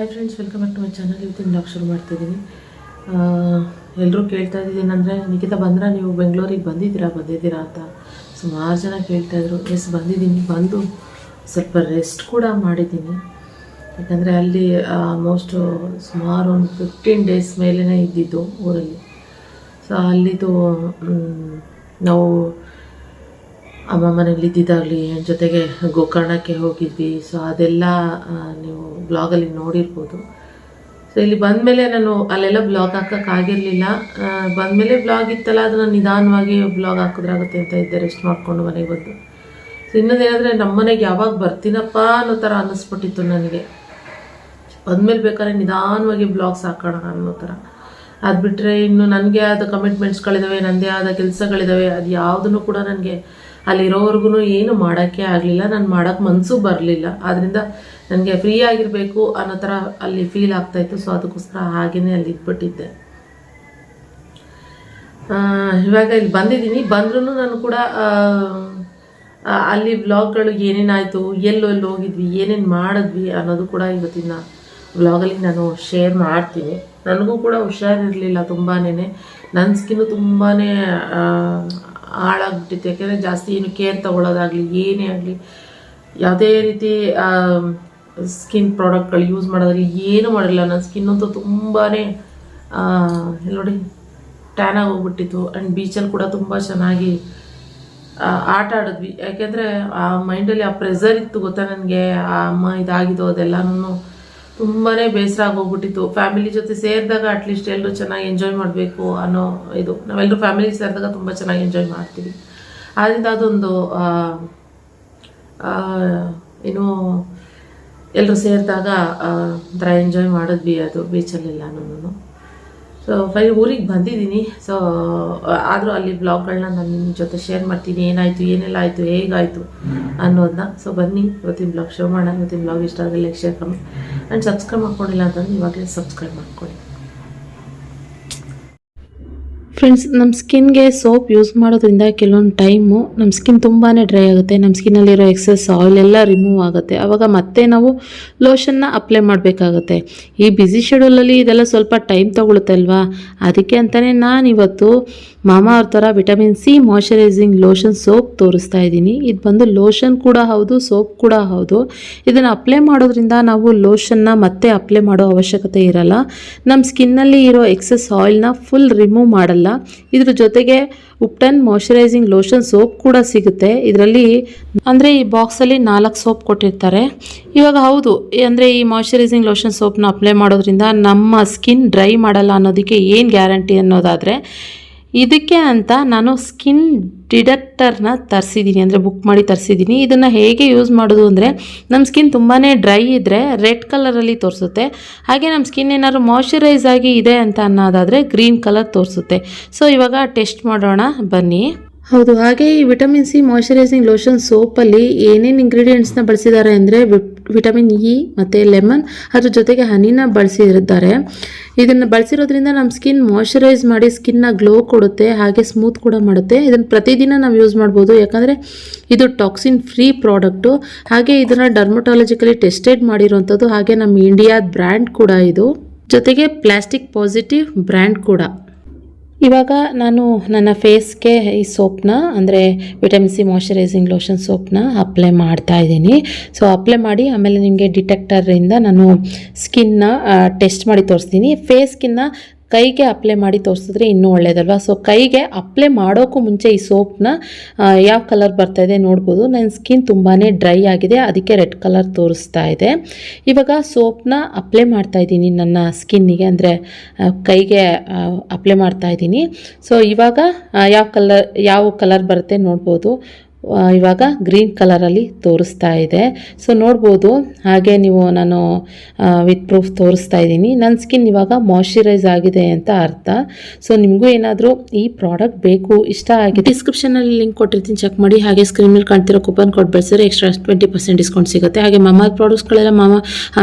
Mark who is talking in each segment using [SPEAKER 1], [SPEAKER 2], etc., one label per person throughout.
[SPEAKER 1] Hi friends welcome back to my channel ಇವತ್ತಿನ blog ಶುರು ಮಾಡ್ತಿದ್ದೀನಿ ಎಲ್ಲರೂ ಕೇಳ್ತಾ ಇದ್ದೀನಿ ಅಂದರೆ ನಿಖಿತ, ಬಂದ್ರೆ ನೀವು? ಬೆಂಗಳೂರಿಗೆ ಬಂದಿದ್ದೀರಾ? ಬಂದಿದ್ದೀರಾ ಅಂತ. ಸುಮಾರು ಜನ ಕೇಳ್ತಾಯಿದ್ರು ಎಸ್, ಬಂದಿದ್ದೀನಿ. ಬಂದು ಸ್ವಲ್ಪ ರೆಸ್ಟ್ ಕೂಡ ಮಾಡಿದ್ದೀನಿ. ಯಾಕಂದರೆ ಅಲ್ಲಿ ಆಲ್ಮೋಸ್ಟು ಸುಮಾರು ಒಂದು ಫಿಫ್ಟೀನ್ ಡೇಸ್ ಮೇಲೇ ಇದ್ದಿದ್ದು ಊರಲ್ಲಿ. ಸೊ ಅಲ್ಲಿದು ನಾವು ಅಮ್ಮ ಮನೇಲಿ ಇದ್ದಿದ್ದಾಗಲಿ ಜೊತೆಗೆ ಗೋಕರ್ಣಕ್ಕೆ ಹೋಗಿದ್ವಿ. ಸೊ ಅದೆಲ್ಲ ನೀವು ಬ್ಲಾಗಲ್ಲಿ ನೋಡಿರ್ಬೋದು. ಸೊ ಇಲ್ಲಿ ಬಂದಮೇಲೆ ನಾನು ಅಲ್ಲೆಲ್ಲ ಬ್ಲಾಗ್ ಹಾಕೋಕ್ಕಾಗಿರಲಿಲ್ಲ ಬಂದಮೇಲೆ ಬ್ಲಾಗ್ ಇತ್ತಲ್ಲ, ಅದನ್ನು ನಿಧಾನವಾಗಿ ಬ್ಲಾಗ್ ಹಾಕಿದ್ರಾಗುತ್ತೆ ಅಂತ ಇದ್ದೆ ರೆಸ್ಟ್ ಮಾಡಿಕೊಂಡು ಮನೆಗೆ ಬಂದು. ಸೊ ಇನ್ನೊಂದೇನೆಂದರೆ ನಮ್ಮ ಮನೆಗೆ ಯಾವಾಗ ಬರ್ತೀನಪ್ಪ ಅನ್ನೋ ಥರ ಅನ್ನಿಸ್ಬಿಟ್ಟಿತ್ತು ನನಗೆ. ಬಂದಮೇಲೆ ಬೇಕಾದ್ರೆ ನಿಧಾನವಾಗಿ ಬ್ಲಾಗ್ಸ್ ಹಾಕೋಣ ಅನ್ನೋ ಥರ ಅದು ಬಿಟ್ಟರೆ ಇನ್ನು ನನಗೆ ಆದ ಕಮಿಟ್ಮೆಂಟ್ಸ್ಗಳಿದ್ದಾವೆ ನನ್ನದೇ ಆದ ಕೆಲಸಗಳಿದ್ದಾವೆ ಅದು ಯಾವುದನ್ನು ಕೂಡ ನನಗೆ ಅಲ್ಲಿರೋವರೆಗೂ ಏನು ಮಾಡೋಕ್ಕೆ ಆಗಲಿಲ್ಲ, ನಾನು ಮಾಡೋಕ್ಕೆ ಮನಸ್ಸು ಬರಲಿಲ್ಲ. ಆದ್ದರಿಂದ ನನಗೆ ಫ್ರೀ ಆಗಿರಬೇಕು ಅನ್ನೋ ಥರ ಅಲ್ಲಿ ಫೀಲ್ ಆಗ್ತಾಯಿತ್ತು ಸೊ ಅದಕ್ಕೋಸ್ಕರ ಹಾಗೆಯೇ ಅಲ್ಲಿ ಇದ್ಬಿಟ್ಟಿದ್ದೆ. ಇವಾಗ ಇಲ್ಲಿ ಬಂದಿದ್ದೀನಿ. ಬಂದ್ರೂ ನಾನು ಕೂಡ ಅಲ್ಲಿ ವ್ಲಾಗ್ಗಳು ಏನೇನಾಯಿತು, ಎಲ್ಲೆಲ್ಲಿ ಹೋಗಿದ್ವಿ, ಏನೇನು ಮಾಡಿದ್ವಿ ಅನ್ನೋದು ಕೂಡ ಇವತ್ತಿನ ವ್ಲಾಗಲ್ಲಿ ನಾನು ಶೇರ್ ಮಾಡ್ತೀನಿ. ನನಗೂ ಕೂಡ ಹುಷಾರಿರಲಿಲ್ಲ ತುಂಬಾ ನನ್ನ ಸ್ಕಿನ್ನು ತುಂಬಾ ಹಾಳಾಗ್ಬಿಟ್ಟಿತ್ತು ಯಾಕೆಂದರೆ ಜಾಸ್ತಿ ಏನು ಕೇರ್ ತಗೊಳ್ಳೋದಾಗಲಿ ಏನೇ ಆಗಲಿ, ಯಾವುದೇ ರೀತಿ ಸ್ಕಿನ್ ಪ್ರಾಡಕ್ಟ್ಗಳು ಯೂಸ್ ಮಾಡೋದಾಗಲಿ, ಏನು ಮಾಡಿಲ್ಲ. ನನ್ನ ಸ್ಕಿನ್ ಅಂತೂ ತುಂಬಾ ನೋಡಿ ಟ್ಯಾನ್ ಹೋಗ್ಬಿಟ್ಟಿತ್ತು. ಆ್ಯಂಡ್ ಬೀಚಲ್ಲಿ ಕೂಡ ತುಂಬ ಚೆನ್ನಾಗಿ ಆಟ ಆಡಿದ್ವಿ. ಯಾಕೆಂದರೆ, ಆ ಮೈಂಡಲ್ಲಿ ಆ ಪ್ರೆಸರ್ ಇತ್ತು ಗೊತ್ತಾ ನನಗೆ, ಆ ಅಮ್ಮ ಇದಾಗಿದ್ದು ಅದೆಲ್ಲನೂ ತುಂಬಾ ಬೇಸರ ಆಗೋಗ್ಬಿಟ್ಟಿತ್ತು. ಫ್ಯಾಮಿಲಿ ಜೊತೆ ಸೇರಿದಾಗ ಅಟ್ಲೀಸ್ಟ್ ಎಲ್ಲರೂ ಚೆನ್ನಾಗಿ ಎಂಜಾಯ್ ಮಾಡಬೇಕು ಅನ್ನೋ ಇದು. ನಾವೆಲ್ಲರೂ ಫ್ಯಾಮಿಲಿ ಸೇರಿದಾಗ ತುಂಬ ಚೆನ್ನಾಗಿ ಎಂಜಾಯ್ ಮಾಡ್ತೀವಿ. ಆದ್ದರಿಂದ ಅದೊಂದು ಏನು ಎಲ್ಲರೂ ಸೇರಿದಾಗ ಒಂಥರ ಎಂಜಾಯ್ ಮಾಡಿದ್ವಿ ಅದು ಬೀಚಲ್ಲೆಲ್ಲನೂ ಸೊ ಫೈ, ಊರಿಗೆ ಬಂದಿದ್ದೀನಿ. ಸೊ ಆದರೂ ಅಲ್ಲಿ ಬ್ಲಾಗ್ಗಳನ್ನ ನಾನು ನಿಮ್ಮ ಜೊತೆ ಶೇರ್ ಮಾಡ್ತೀನಿ. ಏನಾಯಿತು, ಏನೆಲ್ಲ ಆಯಿತು, ಹೇಗಾಯಿತು ಅನ್ನೋದನ್ನ ಸೊ ಬನ್ನಿ, ಇವತ್ತಿನ ಬ್ಲಾಗ್ ಶೋ ಮಾಡೋಣ. ಇವತ್ತಿನ ಬ್ಲಾಗ್ ಇಷ್ಟ ಆದರೆ like share comment and subscribe ಮಾಡ್ಕೊಂಡಿಲ್ಲ ಅಂತಂದ್ರೆ ಇವಾಗಲೇ ಸಬ್ಸ್ಕ್ರೈಬ್ ಮಾಡ್ಕೊಳ್ಳಿ ಫ್ರೆಂಡ್ಸ್ ನಮ್ಮ ಸ್ಕಿನ್ಗೆ ಸೋಪ್ ಯೂಸ್ ಮಾಡೋದ್ರಿಂದ ಕೆಲವೊಂದು ಟೈಮು ನಮ್ಮ ಸ್ಕಿನ್ ತುಂಬಾ ಡ್ರೈ ಆಗುತ್ತೆ. ನಮ್ಮ ಸ್ಕಿನ್ನಲ್ಲಿರೋ ಎಕ್ಸಸ್ ಆಯಿಲ್ ಎಲ್ಲ ರಿಮೂವ್ ಆಗುತ್ತೆ. ಆವಾಗ ಮತ್ತೆ ನಾವು ಲೋಷನ್ನ ಅಪ್ಲೈ ಮಾಡಬೇಕಾಗುತ್ತೆ. ಈ ಬ್ಯುಸಿ ಶೆಡ್ಯೂಲಲ್ಲಿ ಇದೆಲ್ಲ ಸ್ವಲ್ಪ ಟೈಮ್ ತಗೊಳುತ್ತೆ ಅಲ್ವಾ? ಅದಕ್ಕೆ ಅಂತಲೇ ನಾನಿವತ್ತು ಮಾಮಾ ಅವ್ರ ಥರ vitamin C moisturising lotion soap ತೋರಿಸ್ತಾ ಇದ್ದೀನಿ. ಇದು ಬಂದು ಲೋಷನ್ ಕೂಡ ಹೌದು ಸೋಪ್ ಕೂಡ ಹೌದು. ಇದನ್ನು ಅಪ್ಲೈ ಮಾಡೋದ್ರಿಂದ ನಾವು ಲೋಷನ್ನ ಮತ್ತೆ ಅಪ್ಲೈ ಮಾಡೋ ಅವಶ್ಯಕತೆ ಇರಲ್ಲ. ನಮ್ಮ ಸ್ಕಿನ್ನಲ್ಲಿ ಇರೋ ಎಕ್ಸಸ್ ಆಯಿಲ್ನ ಫುಲ್ ರಿಮೂವ್ ಮಾಡಲ್ಲ. ಇದ್ರ ಜೊತೆಗೆ ಉಪ್ಟನ್ ಮಾಯಶ್ಚರೈಸಿಂಗ್ ಲೋಷನ್ ಸೋಪ್ ಕೂಡ ಸಿಗುತ್ತೆ. ಇದರಲ್ಲಿ ಅಂದರೆ ಈ ಬಾಕ್ಸಲ್ಲಿ ನಾಲ್ಕು ಸೋಪ್ ಕೊಟ್ಟಿರ್ತಾರೆ. ಇವಾಗ ಹೌದು ಅಂದರೆ ಈ ಮಾಯಶ್ಚರೈಸಿಂಗ್ ಲೋಷನ್ ಸೋಪ್ನ ಅಪ್ಲೈ ಮಾಡೋದ್ರಿಂದ ನಮ್ಮ ಸ್ಕಿನ್ ಡ್ರೈ ಮಾಡಲ್ಲ ಅನ್ನೋದಕ್ಕೆ ಏನು ಗ್ಯಾರಂಟಿ ಅನ್ನೋದಾದರೆ ಇದಕ್ಕೆ ಅಂತ ನಾನು ಸ್ಕಿನ್ ಡಿಡಕ್ಟರ್ನ ತರಿಸಿದ್ದೀನಿ, ಅಂದರೆ ಬುಕ್ ಮಾಡಿ ತರಿಸಿದ್ದೀನಿ. ಇದನ್ನು ಹೇಗೆ ಯೂಸ್ ಮಾಡೋದು ಅಂದರೆ ನಮ್ಮ ಸ್ಕಿನ್ ತುಂಬಾ ಡ್ರೈ ಇದ್ದರೆ ರೆಡ್ ಕಲರಲ್ಲಿ ತೋರಿಸುತ್ತೆ. ಹಾಗೆ ನಮ್ಮ ಸ್ಕಿನ್ ಏನಾದ್ರು ಮಾಯಶ್ಚರೈಸ್ ಆಗಿ ಇದೆ ಅಂತ ಅನ್ನೋದಾದರೆ ಗ್ರೀನ್ ಕಲರ್ ತೋರಿಸುತ್ತೆ. ಸೊ, ಇವಾಗ ಟೆಸ್ಟ್ ಮಾಡೋಣ, ಬನ್ನಿ. ಹೌದು, ಹಾಗೆ ಈ ವಿಟಮಿನ್ ಸಿ ಮಾಯಶ್ಚರೈಸಿಂಗ್ ಲೋಷನ್ ಸೋಪಲ್ಲಿ ಏನೇನು ಇಂಗ್ರೀಡಿಯೆಂಟ್ಸ್ನ ಬಳಸಿದ್ದಾರೆ ಅಂದರೆ ವಿಟಮಿನ್ ಇ ಮತ್ತು ಲೆಮನ್ ಅದ್ರ ಜೊತೆಗೆ ಹನಿನ ಬಳಸಿದ್ದಾರೆ. ಇದನ್ನು ಬಳಸಿರೋದ್ರಿಂದ ನಮ್ಮ ಸ್ಕಿನ್ ಮಾಯಶ್ಚರೈಸ್ ಮಾಡಿ ಸ್ಕಿನ್ನ ಗ್ಲೋ ಕೊಡುತ್ತೆ, ಹಾಗೆ ಸ್ಮೂತ್ ಕೂಡ ಮಾಡುತ್ತೆ. ಇದನ್ನು ಪ್ರತಿದಿನ ನಾವು ಯೂಸ್ ಮಾಡ್ಬೋದು, ಯಾಕಂದರೆ ಇದು ಟಾಕ್ಸಿನ್ ಫ್ರೀ ಪ್ರಾಡಕ್ಟು ಹಾಗೆ ಇದನ್ನು ಡರ್ಮಟಾಲಜಿಕಲಿ ಟೆಸ್ಟೆಡ್ ಮಾಡಿರುವಂಥದ್ದು ಹಾಗೆ ನಮ್ಮ ಇಂಡಿಯಾದ ಬ್ರ್ಯಾಂಡ್ ಕೂಡ ಇದು. ಜೊತೆಗೆ ಪ್ಲಾಸ್ಟಿಕ್ ಪಾಸಿಟಿವ್ ಬ್ರ್ಯಾಂಡ್ ಕೂಡ. ಇವಾಗ ನಾನು ನನ್ನ ಫೇಸ್ಗೆ ಈ ಸೋಪ್ನ, ಅಂದರೆ ವಿಟಮಿನ್ ಸಿ ಮಾಯಶ್ಚರೈಸಿಂಗ್ ಲೋಷನ್ ಸೋಪ್ನ ಅಪ್ಲೈ ಮಾಡ್ತಾ ಇದ್ದೀನಿ. ಸೊ, ಅಪ್ಲೈ ಮಾಡಿ ಆಮೇಲೆ ನಿಮಗೆ ಡಿಟೆಕ್ಟರಿಂದ ನಾನು ಸ್ಕಿನ್ನ ಟೆಸ್ಟ್ ಮಾಡಿ ತೋರಿಸ್ತೀನಿ. ಫೇಸ್ ಸ್ಕಿನ್ನ ಕೈಗೆ ಅಪ್ಲೈ ಮಾಡಿ ತೋರಿಸಿದ್ರೆ ಇನ್ನೂ ಒಳ್ಳೇದಲ್ವಾ? ಸೊ ಕೈಗೆ ಅಪ್ಲೈ ಮಾಡೋಕ್ಕೂ ಮುಂಚೆ ಈ ಸೋಪ್ನ ಯಾವ ಕಲರ್ ಬರ್ತಾ ಇದೆ ನೋಡ್ಬೋದು. ನನ್ನ ಸ್ಕಿನ್ ತುಂಬಾ ಡ್ರೈ ಆಗಿದೆ. ಅದಕ್ಕೆ ರೆಡ್ ಕಲರ್ ತೋರಿಸ್ತಾ ಇದೆ. ಇವಾಗ ಸೋಪ್ನ ಅಪ್ಲೈ ಮಾಡ್ತಾ ಇದ್ದೀನಿ ನನ್ನ ಸ್ಕಿನ್ನಿಗೆ. ಅಂದರೆ ಕೈಗೆ ಅಪ್ಲೈ ಮಾಡ್ತಾ ಇದ್ದೀನಿ. ಸೊ ಇವಾಗ ಯಾವ ಕಲರ್ ಯಾವ ಕಲರ್ ಬರುತ್ತೆ ನೋಡ್ಬೋದು. ಇವಾಗ ಗ್ರೀನ್ ಕಲರಲ್ಲಿ ತೋರಿಸ್ತಾ ಇದೆ. ಸೊ ನೋಡ್ಬೋದು. ಹಾಗೆ ನೀವು ನಾನು ವಿತ್ ಪ್ರೂಫ್ ತೋರಿಸ್ತಾ ಇದ್ದೀನಿ. ನನ್ನ ಸ್ಕಿನ್ ಇವಾಗ ಮಾಯಶ್ಚರೈಸ್ ಆಗಿದೆ ಅಂತ ಅರ್ಥ. ಸೊ ನಿಮಗೂ ಏನಾದರೂ ಈ ಪ್ರಾಡಕ್ಟ್ ಬೇಕು, ಇಷ್ಟ ಆಗಿದೆ? ಡಿಸ್ಕ್ರಿಪ್ಷನಲ್ಲಿ ಲಿಂಕ್ ಕೊಟ್ಟಿರ್ತೀನಿ. ಚೆಕ್ ಮಾಡಿ. ಹಾಗೆ ಸ್ಕ್ರೀನಲ್ಲಿ ಕಾಣ್ತಿರೋ ಕೂಪನ್ ಕೋಡ್ ಬಳಸಿದ್ರೆ ಎಕ್ಸ್ಟ್ರಾ ಟ್ವೆಂಟಿ ಪರ್ಸೆಂಟ್ ಡಿಸ್ಕೌಂಟ್ ಸಿಗುತ್ತೆ. ಹಾಗೆ ಮಮಾರ್ ಪ್ರಾಡಕ್ಟ್ಸ್ಗಳೆಲ್ಲ ಮಾಮ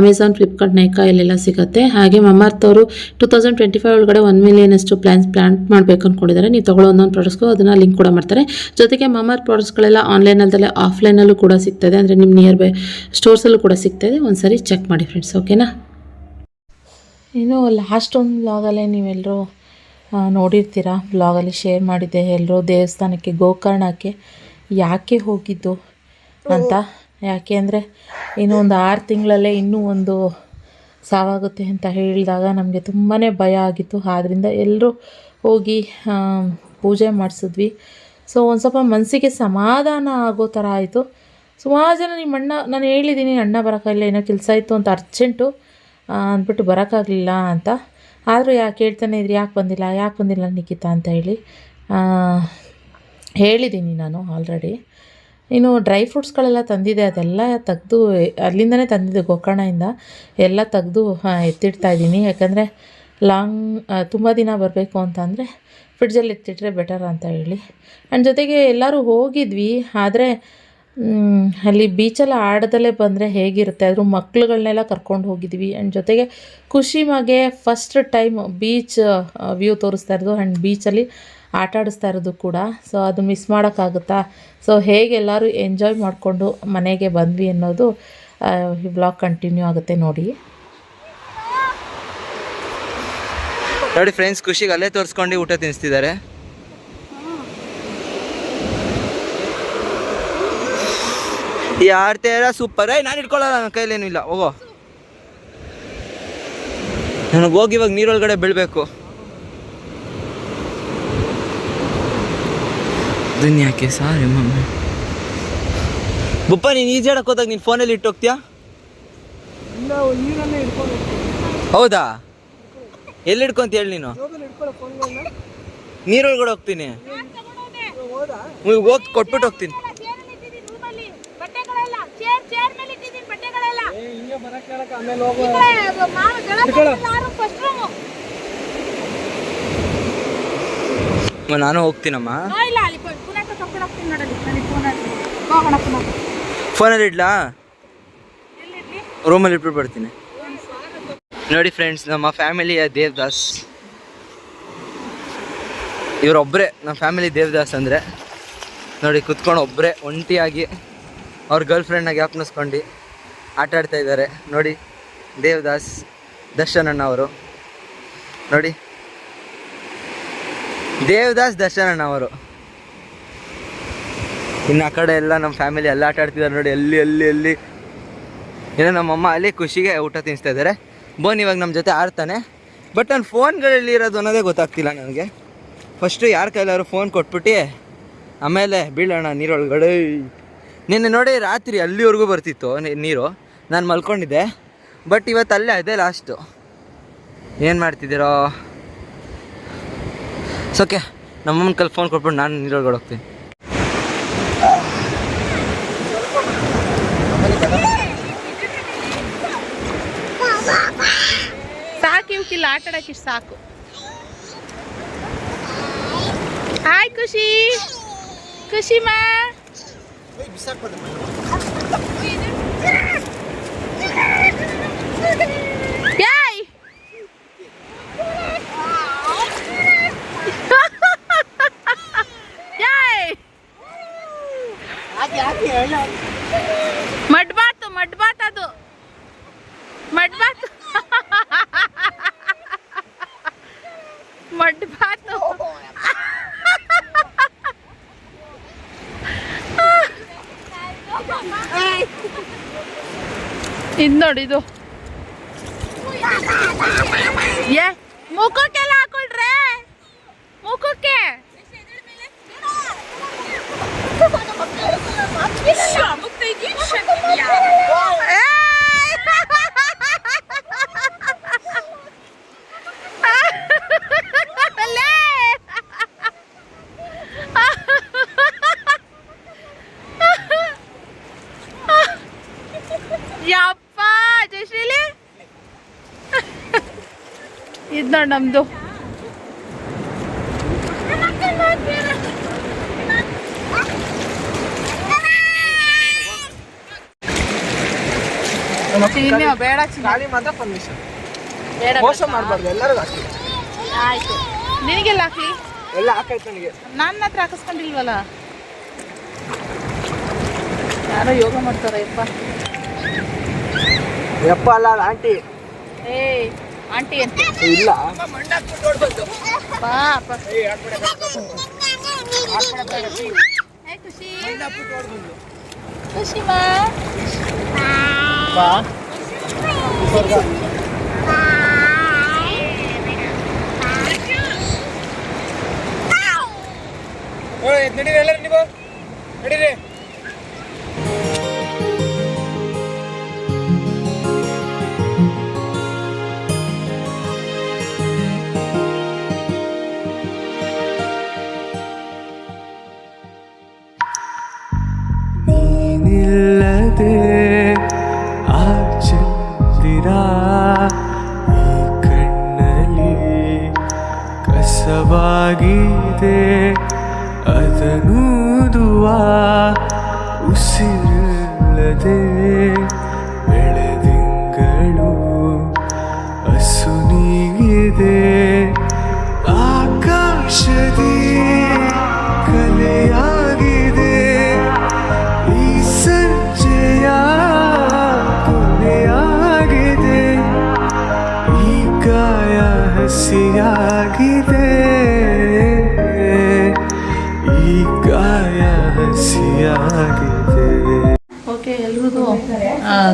[SPEAKER 1] ಅಮೆಝಾನ್ ಫ್ಲಿಪ್ಕಾರ್ಟ್ ನೈಕಾ ಇಲ್ಲೆಲ್ಲ ಸಿಗುತ್ತೆ. ಹಾಗೆ ಮಮಾರ್ತ್ ಅವರು ಟೂ ತೌಸಂಡ್ ಟ್ವೆಂಟಿ ಫೈವ್ ಒಳಗಡೆ ಒನ್ ಮಿಲಿಯನ್ ಅಷ್ಟು ಪ್ಲಾನ್ಸ್ ಪ್ಲಾಂಟ್ ಮಾಡಬೇಕು ಅಂದ್ಕೊಂಡಿದ್ದಾರೆ ನೀವು ತೊಗೊಳ್ಳೋ ಒಂದೊಂದು ಪ್ರಾಡಕ್ಟ್ಸ್ಗೂ ಅದನ್ನು ಲಿಂಕ್ ಕೂಡ ಮಾಡ್ತಾರೆ. ಜೊತೆಗೆ ಮಮಾರ್ ಪ್ರಾಡಕ್ಟ್ಸ್ಗಳೆಲ್ಲ ಆನ್ಲೈನಲ್ಲದಲ್ಲೇ ಆಫ್ಲೈನಲ್ಲೂ ಕೂಡ ಸಿಗ್ತದೆ. ಅಂದರೆ ನಿಮ್ಮ ನಿಯರ್ ಬೈ ಸ್ಟೋರ್ಸಲ್ಲೂ ಕೂಡ ಸಿಗ್ತದೆ. ಒಂದ್ಸರಿ ಚೆಕ್ ಮಾಡಿ ಫ್ರೆಂಡ್ಸ್ ಓಕೆನಾ ಇನ್ನು ಲಾಸ್ಟ್ ಒಂದು ಬ್ಲಾಗಲ್ಲೇ ನೀವೆಲ್ಲರೂ ನೋಡಿರ್ತೀರ? ವ್ಲಾಗಲ್ಲಿ ಶೇರ್ ಮಾಡಿದ್ದೆ ಎಲ್ಲರೂ ದೇವಸ್ಥಾನಕ್ಕೆ, ಗೋಕರ್ಣಕ್ಕೆ. ಯಾಕೆ ಹೋಗಿದ್ದು ಅಂತ? ಯಾಕೆ ಅಂದರೆ ಇನ್ನೂ ಒಂದು ಆರು ತಿಂಗಳಲ್ಲೇ ಇನ್ನೂ ಒಂದು ಸಾವಾಗುತ್ತೆ ಅಂತ ಹೇಳಿದಾಗ ನಮಗೆ ತುಂಬಾ ಭಯ ಆಗಿತ್ತು. ಆದ್ದರಿಂದ ಎಲ್ಲರೂ ಹೋಗಿ ಪೂಜೆ ಮಾಡಿಸಿದ್ವಿ. ಸೊ ಒಂದು ಸ್ವಲ್ಪ ಮನಸ್ಸಿಗೆ ಸಮಾಧಾನ ಆಗೋ ಥರ ಆಯಿತು. ಸುಮಾರು ಜನ ನಿಮ್ಮ ಅಣ್ಣ, ನಾನು ಹೇಳಿದ್ದೀನಿ ಅಣ್ಣ ಬರೋಕ್ಕಾಗಿಲ್ಲ ಏನೋ ಕೆಲಸ ಇತ್ತು ಅಂತ ಅರ್ಜೆಂಟು ಅಂದ್ಬಿಟ್ಟು ಬರೋಕ್ಕಾಗಲಿಲ್ಲ ಅಂತ. ಆದರೂ ಯಾಕೆ ಹೇಳ್ತಾನೆ ಇದ್ರಿ, ಯಾಕೆ ಬಂದಿಲ್ಲ ಯಾಕೆ ಬಂದಿಲ್ಲ ನಿಖಿತಾ ಅಂತ ಹೇಳಿ. ಹೇಳಿದ್ದೀನಿ ನಾನು ಆಲ್ರೆಡಿ ಇನ್ನು ಡ್ರೈ ಫ್ರೂಟ್ಸ್ಗಳೆಲ್ಲ ತಂದಿದೆ, ಅದೆಲ್ಲ ತೆಗೆದು, ಅಲ್ಲಿಂದನೇ ತಂದಿದ್ದೆ ಗೋಕರ್ಣದಿಂದ. ಎಲ್ಲ ತೆಗೆದು ಎತ್ತಿಡ್ತಾ ಇದ್ದೀನಿ. ಯಾಕಂದರೆ ಲಾಂಗ್ ತುಂಬ ದಿನ ಬರಬೇಕು ಅಂತಂದರೆ ಫ್ರಿಡ್ಜಲ್ಲಿ ಎತ್ತಿಟ್ರೆ ಬೆಟರ್ ಅಂತ ಹೇಳಿ. ಆ್ಯಂಡ್ ಜೊತೆಗೆ ಎಲ್ಲರೂ ಹೋಗಿದ್ವಿ, ಆದರೆ ಅಲ್ಲಿ ಬೀಚಲ್ಲಿ ಆಡದಲ್ಲೇ ಬಂದರೆ ಹೇಗಿರುತ್ತೆ ಅದ್ರ ಮಕ್ಕಳುಗಳನ್ನೆಲ್ಲ ಕರ್ಕೊಂಡು ಹೋಗಿದ್ವಿ. ಆ್ಯಂಡ್ ಜೊತೆಗೆ ಖುಷಿ ಮಗೆ ಫಸ್ಟ್ ಟೈಮ್ ಬೀಚ್ ವ್ಯೂ ತೋರಿಸ್ತಾ ಇರೋದು ಆ್ಯಂಡ್ ಬೀಚಲ್ಲಿ ಆಟ ಆಡಿಸ್ತಾ ಇರೋದು ಕೂಡ. ಸೊ ಅದು ಮಿಸ್ ಮಾಡೋಕ್ಕಾಗುತ್ತಾ? ಸೊ ಹೇಗೆಲ್ಲರೂ ಎಂಜಾಯ್ ಮಾಡಿಕೊಂಡು ಮನೆಗೆ ಬಂದ್ವಿ ಅನ್ನೋದು ಈ ಬ್ಲಾಗ್ ಕಂಟಿನ್ಯೂ ಆಗುತ್ತೆ ನೋಡಿ.
[SPEAKER 2] ನೋಡಿ ಫ್ರೆಂಡ್ಸ್ ಖುಷಿಗೆ ಅಲ್ಲೇ ತೋರಿಸ್ಕೊಂಡು ಊಟ ತಿನ್ನಿಸ್ತಿದ್ದಾರೆ ಯಾರ್ತೇ ಇಲ್ಲ ಸೂಪರ್ ಐ ನಾನು ಇಟ್ಕೊಳ್ಳಲ್ಲ ನನ್ನ ಕೈಲೇನು ಇಲ್ಲ. ಹೋಗೋ. ನನಗೆ ಹೋಗಿ ಇವಾಗ ನೀರೊಳಗಡೆ ಬೀಳ್ಬೇಕು. ದುನ್ಯಾಕೆ ಸಾರಿ ಮಮ್ಮಿ. ಬುಪ್ಪ ನೀನು ಈಜಾಡಕ್ಕೆ ಹೋದಾಗ ನೀನು ಫೋನಲ್ಲಿ ಇಟ್ಟು ಹೋಗ್ತೀಯಾ? ಹೌದಾ? ಎಲ್ಲಿ ಇಟ್ಕೊಂತ ಹೇಳಿ ನೀನು? ನೀರೊಳಗಡೆ ಹೋಗ್ತೀನಿ. ಹೋಗ್ ಕೊಟ್ಬಿಟ್ಟು ಹೋಗ್ತೀನಿ. ನಾನು ಹೋಗ್ತೀನಮ್ಮ. ಫೋನಲ್ಲಿ ಇಡ್ಲಾ? ರೂಮಲ್ಲಿ ಇಟ್ಬಿಟ್ಟು ಬರ್ತೀನಿ. ನೋಡಿ ಫ್ರೆಂಡ್ಸ್ ನಮ್ಮ ಫ್ಯಾಮಿಲಿಯ ದೇವದಾಸ್. ಇವರೊಬ್ಬರೇ ನಮ್ಮ ಫ್ಯಾಮಿಲಿ ದೇವದಾಸ್ ಅಂದರೆ, ನೋಡಿ ಕುತ್ಕೊಂಡು ಒಬ್ಬರೇ ಒಂಟಿಯಾಗಿ ಅವ್ರ ಗರ್ಲ್ ಫ್ರೆಂಡ್ನ ಜ್ಞಾಪನಿಸ್ಕೊಂಡು ಆಟ ಆಡ್ತಾ ಇದ್ದಾರೆ. ನೋಡಿ, ದೇವದಾಸ್ ದರ್ಶನ್ ಅಣ್ಣ ಅವರು. ನೋಡಿ, ದೇವದಾಸ್ ದರ್ಶನ್ ಅಣ್ಣ ಅವರು. ಇನ್ನು ಆ ಕಡೆ ಎಲ್ಲ ನಮ್ಮ ಫ್ಯಾಮಿಲಿ ಎಲ್ಲ ಆಟ ಆಡ್ತಿದ್ದಾರೆ ನೋಡಿ, ಎಲ್ಲಿ ಎಲ್ಲಿ ಎಲ್ಲಿ. ಇನ್ನು ನಮ್ಮಮ್ಮ ಅಲ್ಲಿ ಖುಷಿಗೆ ಊಟ ತಿನ್ನಿಸ್ತಾ ಇದ್ದಾರೆ. ಬೋನ್ ಇವಾಗ ನಮ್ಮ ಜೊತೆ ಆಡ್ತಾನೆ. ಬಟ್ ನನ್ನ ಫೋನ್ಗಳಲ್ಲಿ ಇರೋದು ಅನ್ನೋದೇ ಗೊತ್ತಾಗ್ತಿಲ್ಲ ನನಗೆ. ಫಸ್ಟು ಯಾರ ಕೈಲಾದ್ರು ಫೋನ್ ಕೊಟ್ಬಿಟ್ಟು, ಆಮೇಲೆ ಬೀಳೋಣ ನೀರೊಳಗಡೆ ನಿನ್ನೆ ನೋಡಿ ರಾತ್ರಿ ಅಲ್ಲಿವರೆಗೂ ಬರ್ತಿತ್ತು ನೀರು. ನಾನು ಮಲ್ಕೊಂಡಿದ್ದೆ. ಬಟ್ ಇವತ್ತು ಅಲ್ಲೇ ಅದೇ ಲಾಸ್ಟು ಏನು ಮಾಡ್ತಿದ್ದೀರೋ? ಸೊಕೆ ನಮ್ಮಮ್ಮನ ಕೈಲಿ ಫೋನ್ ಕೊಟ್ಬಿಟ್ಟು ನಾನು ನೀರೊಳಗಡೆ ಹೋಗ್ತೀನಿ
[SPEAKER 3] ಸಾಕು ಇಷ್ಟು ಸಾಕು. ಹಾಯ್ ಖುಷಿ. ಖುಷಿ ಮಾ. ಮಡ್ಬಾತು ಇದು ನೋಡಿ ಇದು ಏ ಮುಖಕ್ಕೆಲ್ಲ ಹಾಕೊಳ್ರೆ ಮುಖಕ್ಕೆ ಯಪ್ಪ ಜಯಶ್ರೀಲಿ ಇದು ನೋಡಿ ನಮ್ದು. ಚಿನ್ನಿ ಬೇಡ ಚಿನ್ನಿ.
[SPEAKER 4] ಮಾತ್ರ ಪರ್ಮಿಷನ್
[SPEAKER 3] ಬೇಡ
[SPEAKER 4] ಮೋಸ ಮಾಡಬಾರ್ದು ಎಲ್ಲರಿಗೂ ಹಾಕಿ
[SPEAKER 3] ಆಯ್ತು. ನಿನಗೆಲ್ಲ ಹಾಕ್ಲಿ?
[SPEAKER 4] ಎಲ್ಲ ಹಾಕೈತೆ ನನಗೆ.
[SPEAKER 3] ನನ್ನ ಹತ್ರ ಹಾಕಿಸ್ಕೊಂಡಿಲ್ವಲ್ಲ? ಯಾರೋ ಯೋಗ ಮಾಡ್ತಾರ ಯಪ್ಪ.
[SPEAKER 4] ಯಪ್ಪ ಅಲ್ಲ ಆಂಟಿ.
[SPEAKER 3] ಏಯ್. ಆಂಟಿ ಅಂತ
[SPEAKER 4] ಇಲ್ಲ
[SPEAKER 3] ಪಾಪ ಏ, ಖುಷಿ ಖುಷಿ ಮಾ
[SPEAKER 4] ಬಾ ಸ್ವರ್ಗ ಓಯ್ ನಡೀರಿ ಎಲ್ಲರೂ ನೀವು ನಡೀರಿ